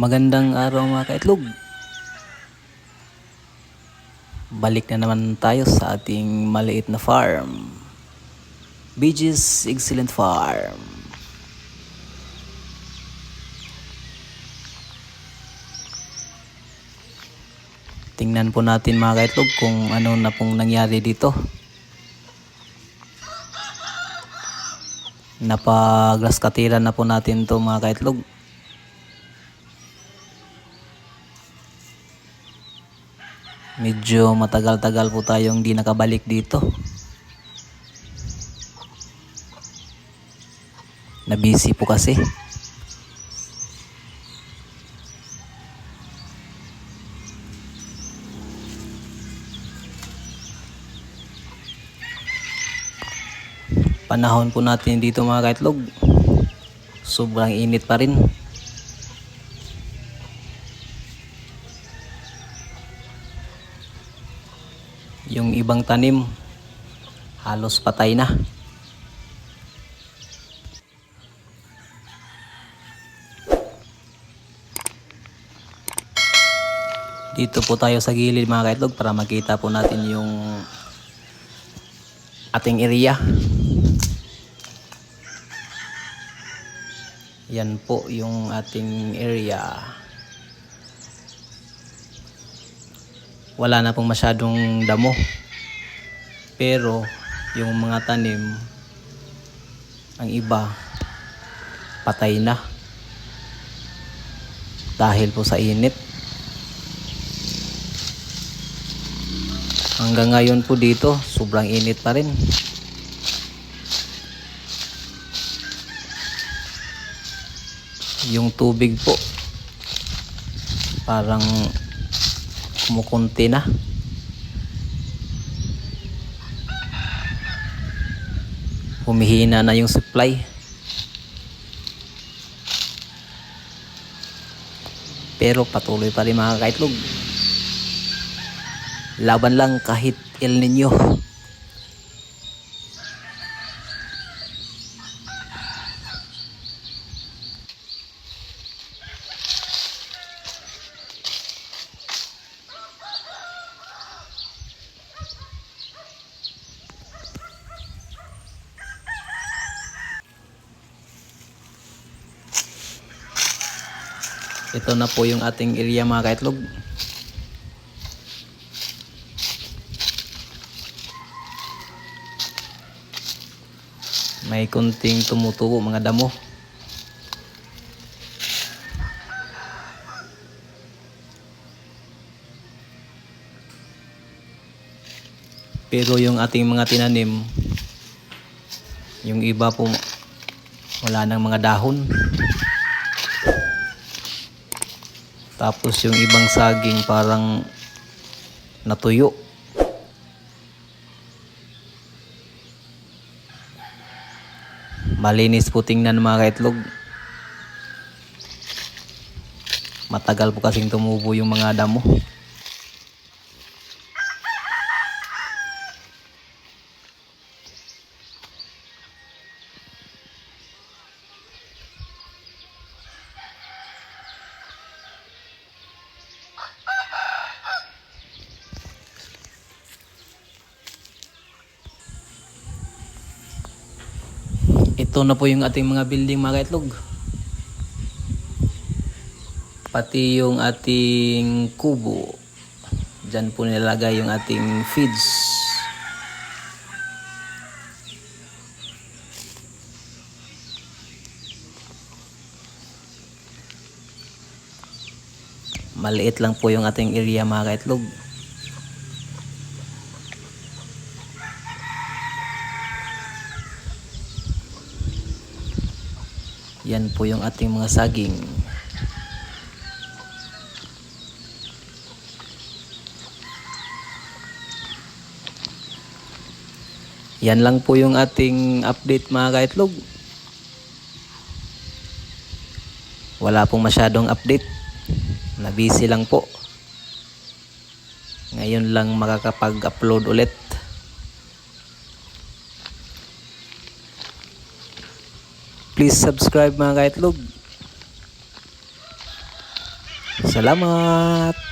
Magandang araw mga kaitlog. Balik na naman tayo sa ating maliit na farm. Beaches Excellent Farm. Tingnan po natin mga kaitlog kung ano na pong nangyari dito. Napaglaskatiran na po natin to mga kaitlog. Medyo matagal-tagal po tayong di nakabalik dito. Na-busy po kasi. Panahon po natin dito mga kaitlog. Sobrang init pa rin. Ibang tanim, halos patay na. Dito po tayo sa gilid mga kaitlog para makita po natin yung ating area. Yan po yung ating area. wala na pong masyadong damo. Pero yung mga tanim, ang iba, patay na. Dahil po sa init. Hanggang ngayon po dito, sobrang init pa rin. Yung tubig po, parang kumukunti na. Humihina na yung supply. Pero patuloy pa rin mga kaitlog. Laban lang kahit El Nino. Ito na po yung ating area mga kaitlog. May kunting tumutubo mga damo. Pero yung ating mga tinanim, yung iba po wala nang mga dahon. Tapos yung ibang saging parang natuyo. Malinis po tingnan mga kaitlog. Matagal po kasing tumubo yung mga damo. Ito na po yung ating mga building mga kaitlog. Pati yung ating kubo. Diyan po nilalagay yung ating feeds. Maliit lang po yung ating area mga kaitlog. Yan po yung ating mga saging. Yan lang po yung ating update mga kaitlog. Wala pong masyadong update. Na-busy lang po. Ngayon lang makakapag-upload ulit. Please subscribe mga kaitlog. Salamat!